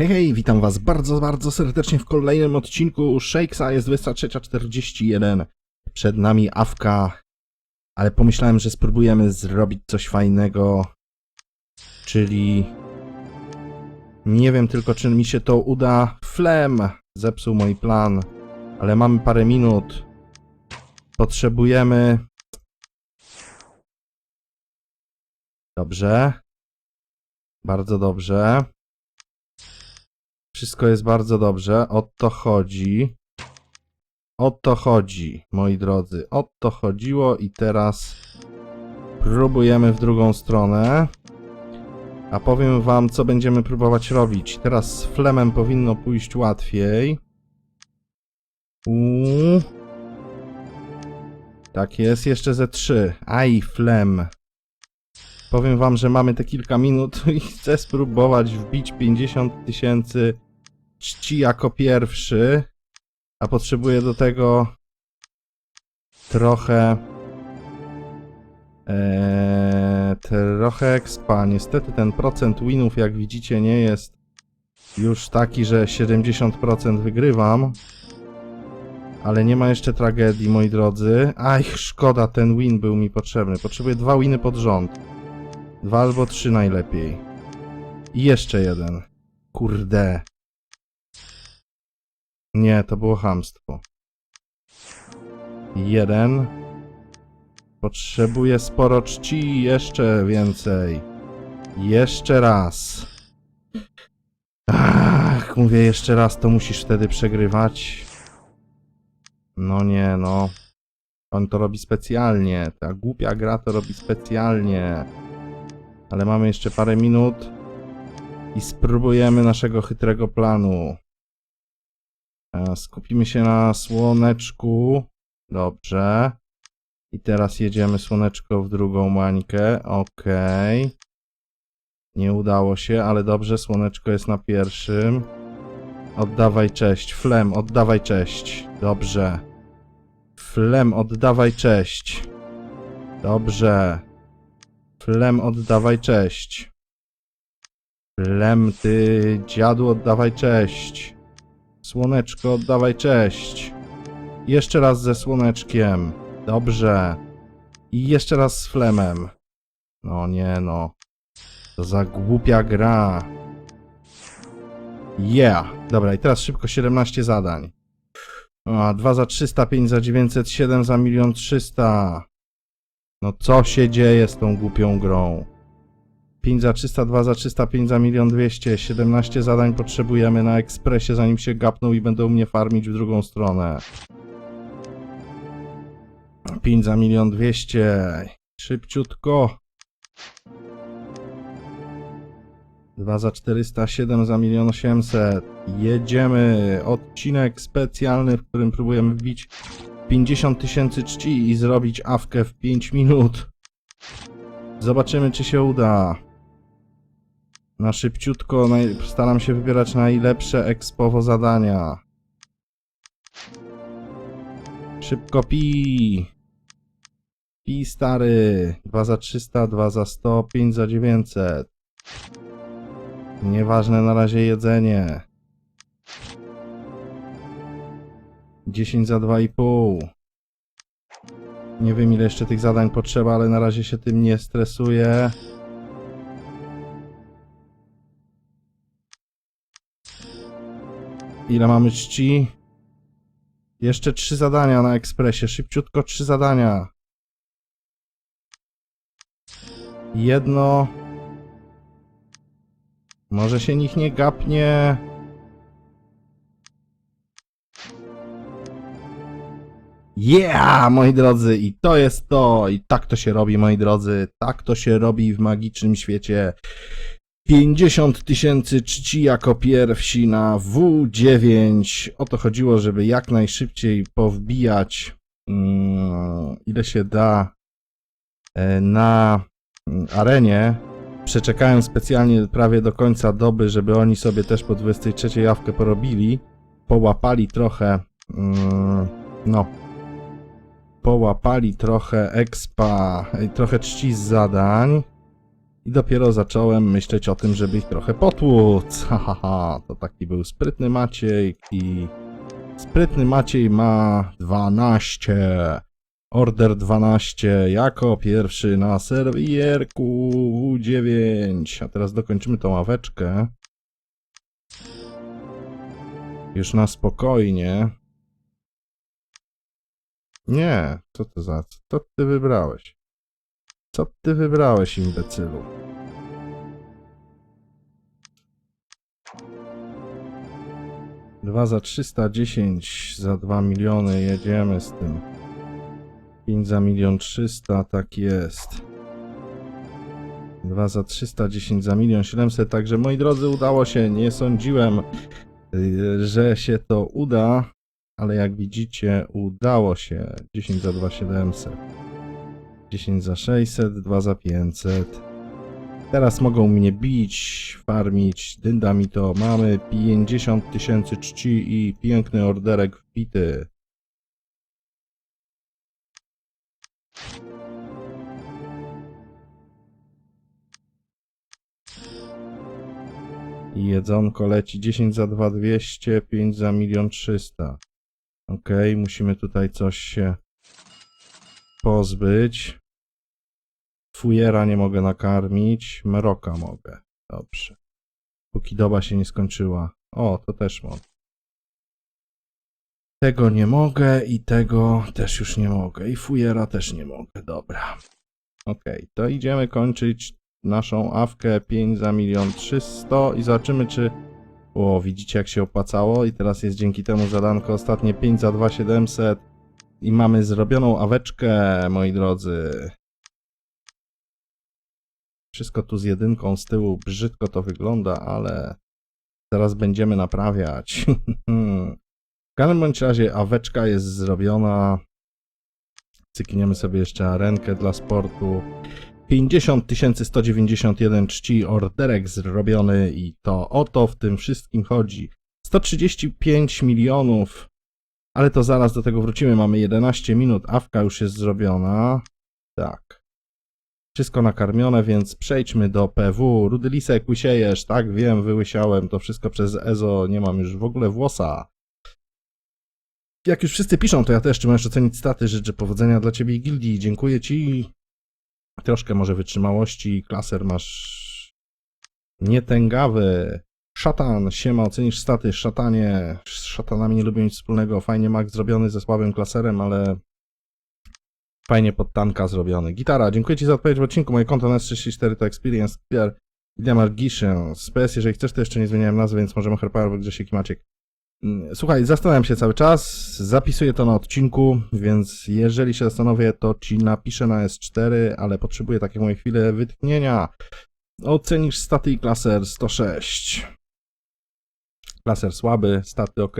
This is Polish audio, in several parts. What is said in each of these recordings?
Hej, hej, witam was bardzo, bardzo serdecznie w kolejnym odcinku Shakesa, jest 23.41. Przed nami Awka, ale pomyślałem, że spróbujemy zrobić coś fajnego, czyli... Nie wiem tylko, czy mi się to uda. Flem zepsuł mój plan, ale mamy parę minut. Potrzebujemy... Dobrze. Bardzo dobrze. Wszystko jest bardzo dobrze. O to chodzi. O to chodzi, moi drodzy. O to chodziło i teraz próbujemy w drugą stronę. A powiem wam, co będziemy próbować robić. Teraz z flemem powinno pójść łatwiej. Uuu. Tak jest, jeszcze ze trzy. Aj, flem. Powiem wam, że mamy te kilka minut i chcę spróbować wbić 50 tysięcy czci jako pierwszy, a potrzebuję do tego trochę eee, trochę expa. Niestety ten procent winów, jak widzicie, nie jest już taki, że 70% wygrywam. Ale nie ma jeszcze tragedii, moi drodzy. Aj, szkoda, ten win był mi potrzebny. Potrzebuję dwa winy pod rząd. Dwa albo trzy najlepiej. I jeszcze jeden. Kurde. Nie, to było chamstwo. Jeden. Potrzebuję sporo czci, jeszcze więcej. Jeszcze raz. Ach, mówię jeszcze raz, to musisz wtedy przegrywać. No nie, no. On to robi specjalnie. Ta głupia gra to robi specjalnie. Ale mamy jeszcze parę minut i spróbujemy naszego chytrego planu. Skupimy się na słoneczku. Dobrze. I teraz jedziemy słoneczko w drugą mańkę. Okej. Nie udało się, ale dobrze, słoneczko jest na pierwszym. Oddawaj cześć. Flem, oddawaj cześć. Dobrze. Flem, oddawaj cześć. Dobrze. Flem, oddawaj cześć. Flem, ty dziadu, oddawaj cześć. Słoneczko, oddawaj cześć. Jeszcze raz ze słoneczkiem. Dobrze. I jeszcze raz z flemem. No nie no. To za głupia gra. Yeah. Dobra, i teraz szybko 17 zadań. A, 2 za 300, 5 za 900, 7 za 1 300. No co się dzieje z tą głupią grą? 5 za 300, 2 za 300, 5 za 1 200. 17 zadań potrzebujemy na ekspresie, zanim się gapną i będą mnie farmić w drugą stronę. 5 za 1 200. Szybciutko. 2 za 400, 7 za 1 800. Jedziemy. Odcinek specjalny, w którym próbujemy wbić 50 tysięcy czci i zrobić awkę w 5 minut. Zobaczymy, czy się uda. Na szybciutko naj... staram się wybierać najlepsze expowo zadania. Szybko pi. Pi stary. 2 za 300, 2 za 100, 5 za 900. Nieważne na razie jedzenie. 10 za 2,5. Nie wiem ile jeszcze tych zadań potrzeba, ale na razie się tym nie stresuję. Ile mamy czci? Jeszcze trzy zadania na ekspresie. Szybciutko trzy zadania. Jedno. Może się nikt nie gapnie. Yeah, moi drodzy, i to jest to, i tak to się robi, moi drodzy, tak to się robi w magicznym świecie. 50 tysięcy czci jako pierwsi na W9. O to chodziło, żeby jak najszybciej powbijać mm, ile się da e, na mm, arenie. Przeczekałem specjalnie prawie do końca doby, żeby oni sobie też po 23 jawkę porobili. Połapali trochę, mm, no, połapali trochę expa, i trochę czci z zadań. I dopiero zacząłem myśleć o tym, żeby ich trochę potłuc. Ha, ha. To taki był sprytny Maciej i... Sprytny Maciej ma 12. Order 12 jako pierwszy na serwierku W9. A teraz dokończymy tą ławeczkę. Już na spokojnie. Nie, co to za... Co ty wybrałeś? Co ty wybrałeś, imbecylu? Dwa za 310, za 2 miliony, jedziemy z tym. 5 za milion 300, tak jest. 2 za 310 za milion 700, także moi drodzy, udało się. Nie sądziłem, y, że się to uda, ale jak widzicie, udało się. 10 za 2 700. 10 za 600, 2 za 500. Teraz mogą mnie bić, farmić, dynda mi to. Mamy 50 tysięcy czci i piękny orderek wbity. Jedzonko leci 10 za 2200, 5 za 1 300. Okej, musimy tutaj coś się pozbyć. Fujera nie mogę nakarmić, Meroka mogę. Dobrze. Póki doba się nie skończyła. O, to też mogę. Tego nie mogę i tego też już nie mogę. I Fujera też nie mogę. Dobra. Okej, to idziemy kończyć naszą awkę 5 za milion 300 i zobaczymy czy... O, widzicie jak się opłacało i teraz jest dzięki temu zadanko ostatnie 5 za 2700 i mamy zrobioną aweczkę, moi drodzy. Wszystko tu z jedynką z tyłu brzydko to wygląda, ale zaraz będziemy naprawiać. w każdym bądź razie aweczka jest zrobiona. Cykniemy sobie jeszcze arenkę dla sportu. 50 191 czci orderek zrobiony i to o to w tym wszystkim chodzi. 135 milionów, ale to zaraz do tego wrócimy. Mamy 11 minut, awka już jest zrobiona. Tak. Wszystko nakarmione, więc przejdźmy do PW. Rudy Lisek, łysiejesz, tak wiem, wyłysiałem to wszystko przez EZO, nie mam już w ogóle włosa. Jak już wszyscy piszą, to ja też, czy możesz ocenić staty, życzę powodzenia dla ciebie i gildii, dziękuję ci. Troszkę może wytrzymałości, klaser masz nietęgawy. Szatan, siema, ocenisz staty, szatanie. Z szatanami nie lubię nic wspólnego, fajnie Max zrobiony ze słabym klaserem, ale fajnie pod tanka zrobiony. Gitara, dziękuję ci za odpowiedź w odcinku, moje konto NS34 to Experience Clear. Idemar Giszę, Space, jeżeli chcesz, to jeszcze nie zmieniałem nazwy, więc możemy Herpower, Grzesiek i Maciek. Mm, Słuchaj, zastanawiam się cały czas, zapisuję to na odcinku, więc jeżeli się zastanowię, to ci napiszę na S4, ale potrzebuję takiej mojej chwilę wytchnienia. Ocenisz staty i klaser 106. Klaser słaby, staty ok.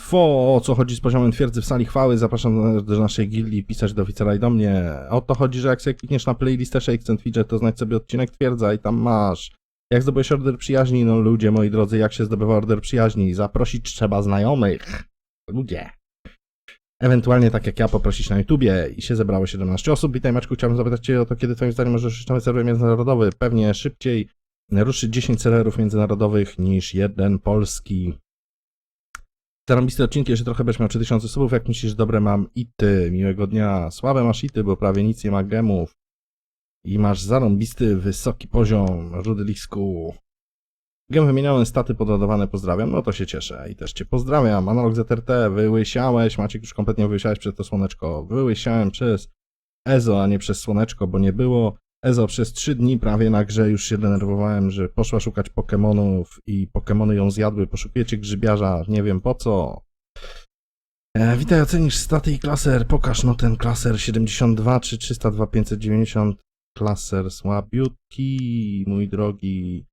Fo, o co chodzi z poziomem twierdzy w sali chwały? Zapraszam do naszej gildii, pisać do oficera i do mnie. O to chodzi, że jak sobie klikniesz na playlistę Shakes and Fidget, to znajdź sobie odcinek twierdza i tam masz. Jak zdobyłeś order przyjaźni? No ludzie, moi drodzy, jak się zdobywa order przyjaźni? Zaprosić trzeba znajomych. Ludzie. Ewentualnie tak jak ja poprosić na YouTubie i się zebrało 17 osób. Witaj Maczku, chciałbym zapytać Cię o to, kiedy Twoim zdaniem możesz ruszyć serwer międzynarodowy. Pewnie szybciej ruszyć 10 serwerów międzynarodowych niż jeden polski. Zarąbiste odcinki, jeszcze trochę będziesz miał 3000 subów. Jak myślisz, dobre mam ity? Miłego dnia. Słabe masz ity, bo prawie nic nie ma gemów. I masz zarąbisty, wysoki poziom, rudy lisku. Gem wymienione, staty podładowane, pozdrawiam. No to się cieszę i też Cię pozdrawiam. Analog ZRT, wyłysiałeś, Maciek już kompletnie wyłysiałeś przez to słoneczko. Wyłysiałem przez EZO, a nie przez słoneczko, bo nie było. EZO przez 3 dni prawie na grze już się denerwowałem, że poszła szukać Pokemonów i Pokemony ją zjadły. Poszukujecie grzybiarza, nie wiem po co. E, witaj, ocenisz staty i klaser. Pokaż no ten klaser 72 czy 302 590. Klaser słabiutki, mój drogi.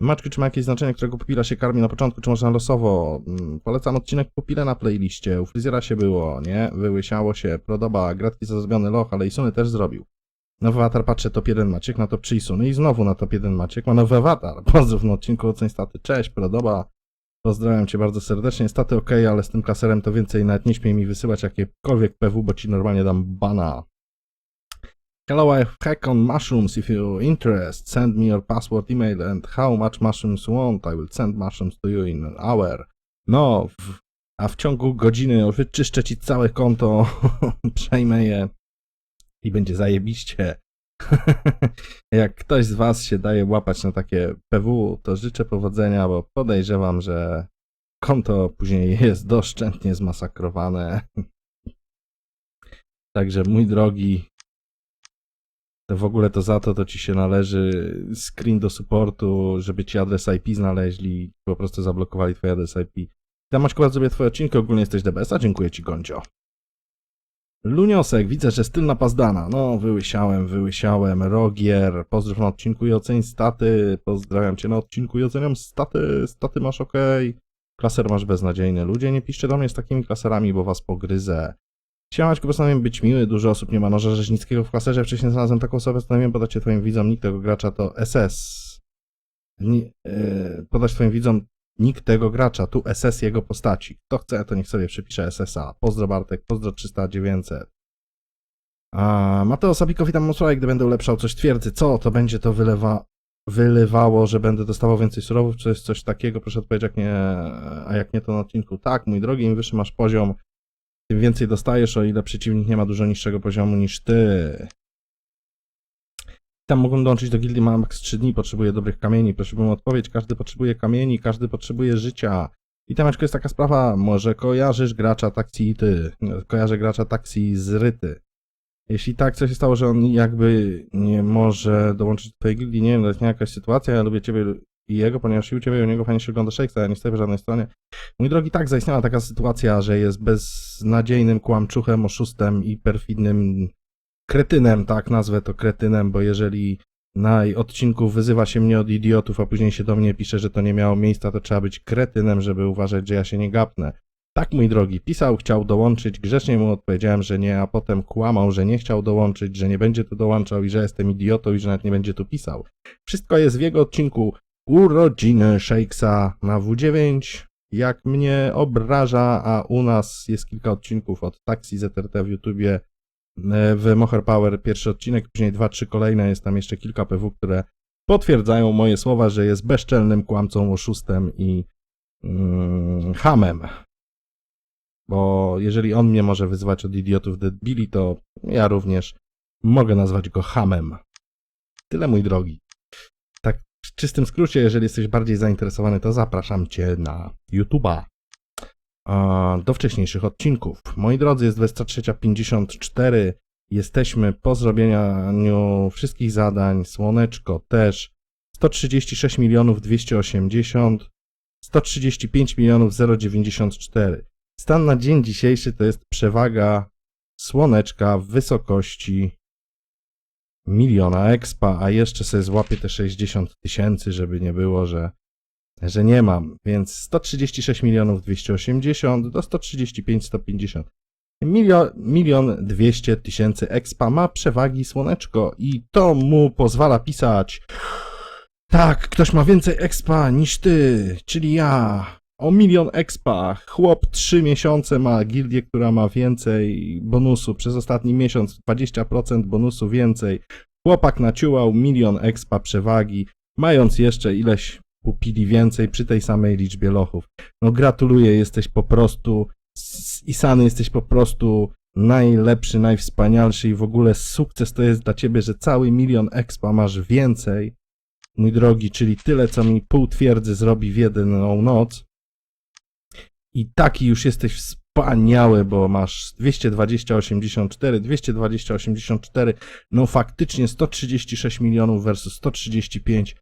Maczki, czy ma jakieś znaczenie, którego pupila się karmi na początku, czy można losowo? Mm, Polecam odcinek pupile na playliście. U fryzjera się było, nie? Wyłysiało się. Podoba. Gratki za zrobiony loch, ale i Suny też zrobił. Nowy awatar patrzę top 1 Maciek, na top 3 Suny i znowu na top 1 Maciek. Ma nowy awatar. Pozdrów na odcinku oceń staty. Cześć, podoba. Pozdrawiam cię bardzo serdecznie. Staty ok, ale z tym klaserem to więcej nawet nie śmiej mi wysyłać jakiekolwiek PW, bo ci normalnie dam bana. Hello, I hack on mushrooms. If you're interested, send me your password, email and how much mushrooms you want. I will send mushrooms to you in an hour. No, w, a w ciągu godziny wyczyszczę ci całe konto, przejmę je i będzie zajebiście. Jak ktoś z was się daje łapać na takie PW, to życzę powodzenia, bo podejrzewam, że konto później jest doszczętnie zmasakrowane. Także mój drogi, to w ogóle to za to, to ci się należy screen do supportu, żeby ci adres IP znaleźli, po prostu zablokowali twój adres IP. Tam masz sobie twoje odcinki, ogólnie jesteś DBS-a, dziękuję ci Goncio. Luniosek, widzę, że styl napazdana. No, wyłysiałem, wyłysiałem. Rogier, pozdrów na odcinku i oceń staty. Pozdrawiam cię na odcinku i oceniam staty. Staty masz ok. Klaser masz beznadziejny. Ludzie, nie piszcie do mnie z takimi klaserami, bo was pogryzę. Siemaczku, postanowiłem być miły, dużo osób nie ma noża rzeźnickiego w klaserze. Wcześniej znalazłem taką osobę, postanowiłem podać się twoim widzom. Nick tego gracza to SS. Ni, yy, podać twoim widzom nick tego gracza, tu SS jego postaci. Kto chce, to niech sobie przypisze SS-a. Pozdro Bartek, pozdro 300 900. A Mateo Sabikowi tam posłał, gdy będę ulepszał coś twierdzy. Co? To będzie to wylewa, wylewało, że będę dostawał więcej surowców, czy jest coś takiego? Proszę odpowiedzieć, jak nie, a jak nie to na odcinku. Tak, mój drogi, im wyższy masz poziom, tym więcej dostajesz, o ile przeciwnik nie ma dużo niższego poziomu niż ty. Tam mogą dołączyć do gildii Max 3 dni, potrzebuję dobrych kamieni. Prosiłbym o odpowiedź, każdy potrzebuje kamieni, każdy potrzebuje życia. I tameczko jest taka sprawa, może kojarzysz gracza taksi i ty. Kojarzę gracza taksi z Ryty. Jeśli tak, co się stało, że on jakby nie może dołączyć do twojej gildii, nie wiem, to jest jakaś sytuacja, ja lubię ciebie i jego, ponieważ i u ciebie i u niego fajnie się ogląda Shakespeare, ja nie stoję po żadnej stronie. Mój drogi, tak, zaistniała taka sytuacja, że jest beznadziejnym kłamczuchem, oszustem i perfidnym kretynem, tak nazwę to kretynem, bo jeżeli na odcinku wyzywa się mnie od idiotów, a później się do mnie pisze, że to nie miało miejsca, to trzeba być kretynem, żeby uważać, że ja się nie gapnę. Tak, mój drogi, pisał, chciał dołączyć, grzecznie mu odpowiedziałem, że nie, a potem kłamał, że nie chciał dołączyć, że nie będzie tu dołączał i że jestem idiotą i że nawet nie będzie tu pisał. Wszystko jest w jego odcinku urodziny Shakesa na W9. Jak mnie obraża, a u nas jest kilka odcinków od Taxi ZRT w YouTubie, w Moher Power pierwszy odcinek, później dwa, trzy kolejne, jest tam jeszcze kilka PW, które potwierdzają moje słowa, że jest bezczelnym kłamcą, oszustem i mm, hamem. Bo jeżeli on mnie może wyzywać od idiotów debili, to ja również mogę nazwać go hamem. Tyle, mój drogi. Tak w czystym skrócie, jeżeli jesteś bardziej zainteresowany, to zapraszam cię na YouTube'a. Do wcześniejszych odcinków. Moi drodzy, jest 23.54. Jesteśmy po zrobieniu wszystkich zadań. Słoneczko też. 136 milionów 280. 135 milionów 094. Stan na dzień dzisiejszy to jest przewaga słoneczka w wysokości miliona expa, a jeszcze sobie złapię te 60 tysięcy, żeby nie było, że, że nie mam. Więc 136 milionów 280 do 135 150. Milion, milion 200 tysięcy expa ma przewagi słoneczko i to mu pozwala pisać tak, ktoś ma więcej expa niż ty, czyli ja. O milion expa. Chłop 3 miesiące ma gildię, która ma więcej bonusu. Przez ostatni miesiąc 20% bonusu więcej. Chłopak naciułał milion expa przewagi, mając jeszcze ileś pupili więcej przy tej samej liczbie lochów. No gratuluję, jesteś po prostu Isany, jesteś po prostu najlepszy, najwspanialszy i w ogóle sukces to jest dla ciebie, że cały milion expa masz więcej, mój drogi, czyli tyle, co mi pół twierdzy zrobi w jedną noc. I taki już jesteś wspaniały, bo masz 220, 84, 220, 84, no faktycznie 136 milionów versus 135.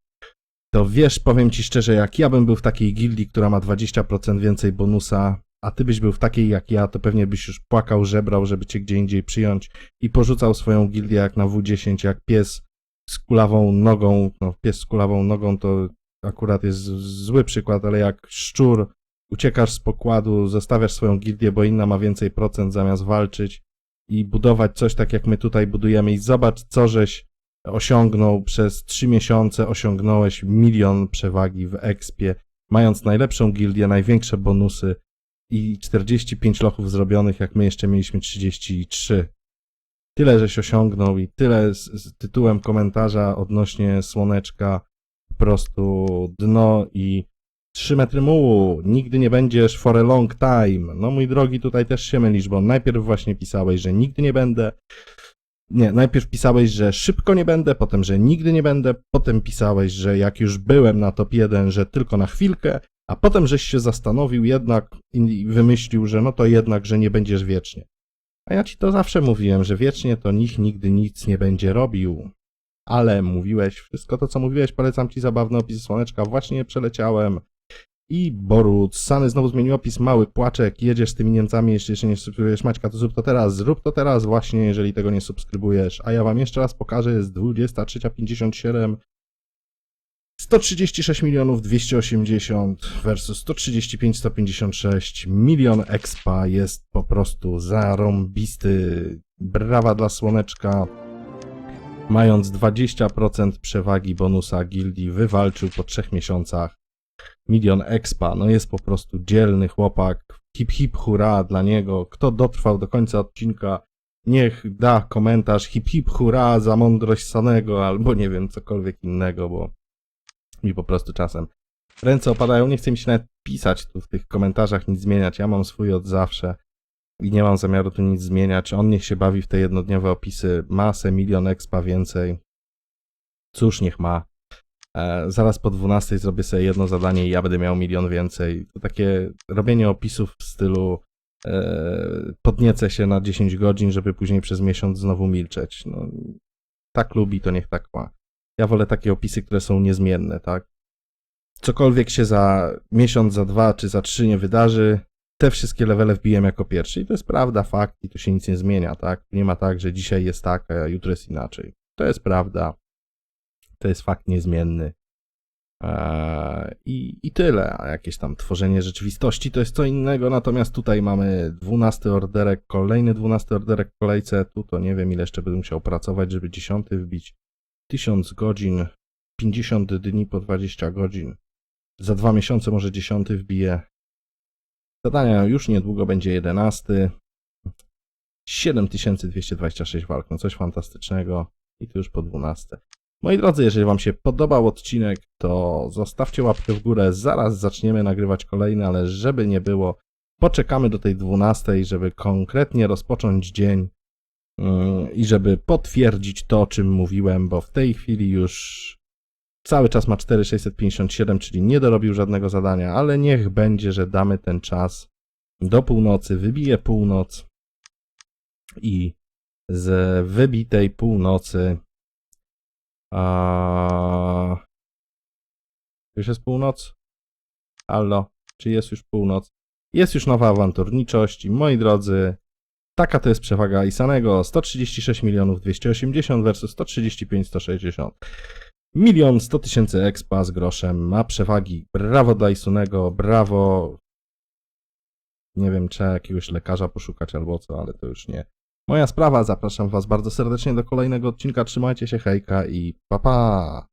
To wiesz, powiem ci szczerze, jak ja bym był w takiej gildii, która ma 20% więcej bonusa, a ty byś był w takiej jak ja, to pewnie byś już płakał, żebrał, żeby cię gdzie indziej przyjąć i porzucał swoją gildię jak na W10, jak pies z kulawą nogą. No, pies z kulawą nogą to akurat jest zły przykład, ale jak szczur uciekasz z pokładu, zostawiasz swoją gildię, bo inna ma więcej procent zamiast walczyć i budować coś tak jak my tutaj budujemy i zobacz co żeś osiągnął przez trzy miesiące, osiągnąłeś milion przewagi w expie, mając najlepszą gildię, największe bonusy i 45 lochów zrobionych, jak my jeszcze mieliśmy 33. tyle żeś osiągnął i tyle z, z tytułem komentarza odnośnie słoneczka, po prostu dno i 3 metry mułu, nigdy nie będziesz for a long time. No mój drogi, tutaj też się mylisz, bo najpierw właśnie pisałeś, że nigdy nie będę, nie, najpierw pisałeś, że szybko nie będę, potem, że nigdy nie będę, potem pisałeś, że jak już byłem na top 1, że tylko na chwilkę, a potem żeś się zastanowił jednak i wymyślił, że no to jednak, że nie będziesz wiecznie. A ja ci to zawsze mówiłem, że wiecznie to nikt nigdy nic nie będzie robił. Ale mówiłeś, wszystko to co mówiłeś, polecam ci zabawny opis słoneczka, właśnie przeleciałem. I Borut, Sany znowu zmienił opis, mały płaczek, jedziesz z tymi Niemcami, jeśli jeszcze nie subskrybujesz Maćka, to zrób to teraz, zrób to teraz właśnie, jeżeli tego nie subskrybujesz. A ja wam jeszcze raz pokażę, jest 23.57, 136 milionów 280 versus 135 156 milion expa jest po prostu zarąbisty. Brawa dla Słoneczka. Mając 20% przewagi bonusa gildii wywalczył po trzech miesiącach milion expa. No jest po prostu dzielny chłopak. Hip hip hurra dla niego. Kto dotrwał do końca odcinka, niech da komentarz hip hip hurra za mądrość Sanego albo nie wiem, cokolwiek innego, bo mi po prostu czasem ręce opadają. Nie chce mi się nawet pisać tu w tych komentarzach, nic zmieniać. Ja mam swój od zawsze i nie mam zamiaru tu nic zmieniać. On niech się bawi w te jednodniowe opisy. Masę, milion expa więcej. Cóż, niech ma. E, zaraz po 12 zrobię sobie jedno zadanie i ja będę miał milion więcej. To takie robienie opisów w stylu e, podniecę się na 10 godzin, żeby później przez miesiąc znowu milczeć. No, tak lubi, to niech tak ma. Ja wolę takie opisy, które są niezmienne, tak? Cokolwiek się za miesiąc, za dwa czy za trzy nie wydarzy, te wszystkie levele wbiłem jako pierwszy. I to jest prawda, fakt, i tu się nic nie zmienia, tak? Nie ma tak, że dzisiaj jest tak, a jutro jest inaczej. To jest prawda. To jest fakt niezmienny. Eee, I, I tyle. A jakieś tam tworzenie rzeczywistości to jest co innego. Natomiast tutaj mamy 12 orderek, kolejny 12 orderek w kolejce. Tu to nie wiem, ile jeszcze będę musiał pracować, żeby 10 wbić. 1000 godzin, 50 dni po 20 godzin. Za dwa miesiące może 10 wbiję. Zadania już niedługo będzie 11. 7226 walk, no coś fantastycznego. I to już po 12. Moi drodzy, jeżeli Wam się podobał odcinek, to zostawcie łapkę w górę. Zaraz zaczniemy nagrywać kolejny, ale żeby nie było, poczekamy do tej 12, żeby konkretnie rozpocząć dzień yy, i żeby potwierdzić to, o czym mówiłem, bo w tej chwili już cały czas ma 4657, czyli nie dorobił żadnego zadania, ale niech będzie, że damy ten czas do północy, wybije północ i z wybitej północy a... Już jest północ? Allo, czy jest już północ? Jest już nowa awanturniczość i moi drodzy, taka to jest przewaga Isanego. 136 milionów 280 versus 135 160. Milion 100 tysięcy expa z groszem ma przewagi. Brawo dla Isunego, brawo. Nie wiem, trzeba jakiegoś lekarza poszukać albo co, ale to już nie. Moja sprawa, zapraszam Was bardzo serdecznie do kolejnego odcinka. Trzymajcie się, hejka i pa pa!